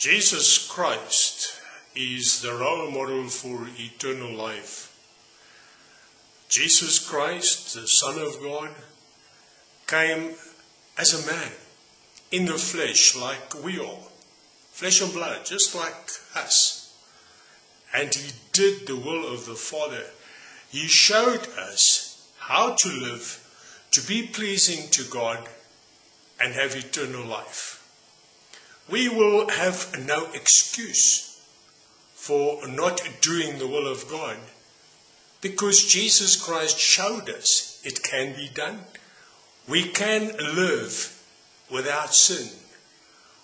Jesus Christ is the role model for eternal life. Jesus Christ, the Son of God, came as a man in the flesh like we are, flesh and blood, just like us. And he did the will of the Father. He showed us how to live, to be pleasing to God, and have eternal life we will have no excuse for not doing the will of God because Jesus Christ showed us it can be done. We can live without sin.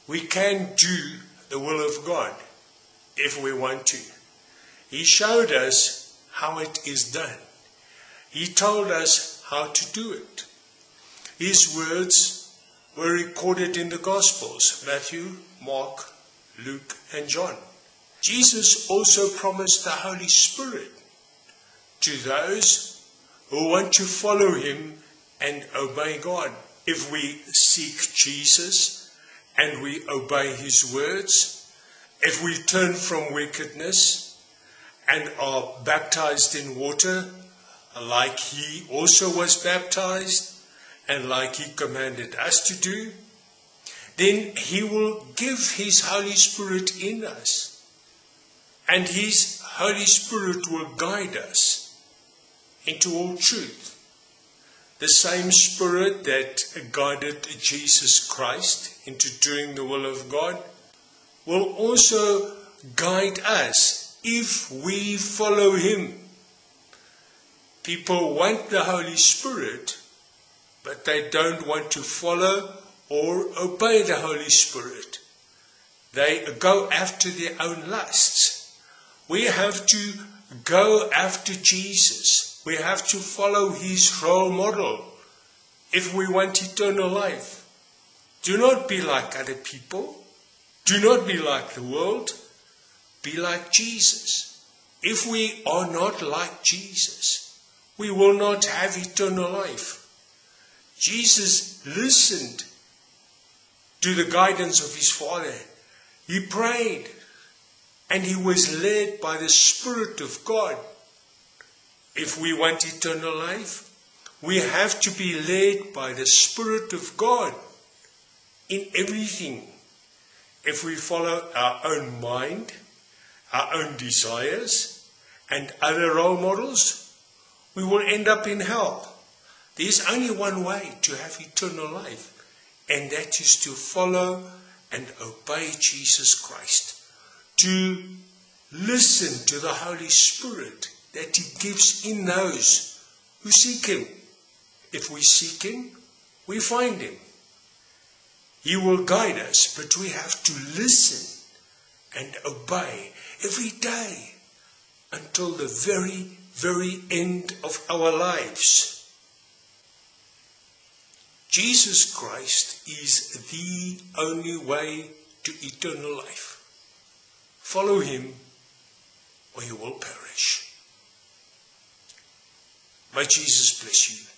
We can do the will of God if we want to. He showed us how it is done. He told us how to do it. His words were recorded in the Gospels Matthew, Mark, Luke, and John. Jesus also promised the Holy Spirit to those who want to follow him and obey God. If we seek Jesus and we obey his words, if we turn from wickedness and are baptized in water, like he also was baptized, and like He commanded us to do, then He will give His Holy Spirit in us. And His Holy Spirit will guide us into all truth. The same Spirit that guided Jesus Christ into doing the will of God will also guide us if we follow Him. People want the Holy Spirit but they don't want to follow or obey the Holy Spirit. They go after their own lusts. We have to go after Jesus. We have to follow his role model if we want eternal life. Do not be like other people. Do not be like the world. Be like Jesus. If we are not like Jesus, we will not have eternal life. Jesus listened to the guidance of his Father. He prayed and he was led by the Spirit of God. If we want eternal life, we have to be led by the Spirit of God in everything. If we follow our own mind, our own desires, and other role models, we will end up in hell. There is only one way to have eternal life, and that is to follow and obey Jesus Christ, to listen to the Holy Spirit that He gives in those who seek Him. If we seek Him, we find Him. He will guide us, but we have to listen and obey every day until the very, very end of our lives. Jesus Christ is the only way to eternal life. Follow him or you will perish. May Jesus bless you.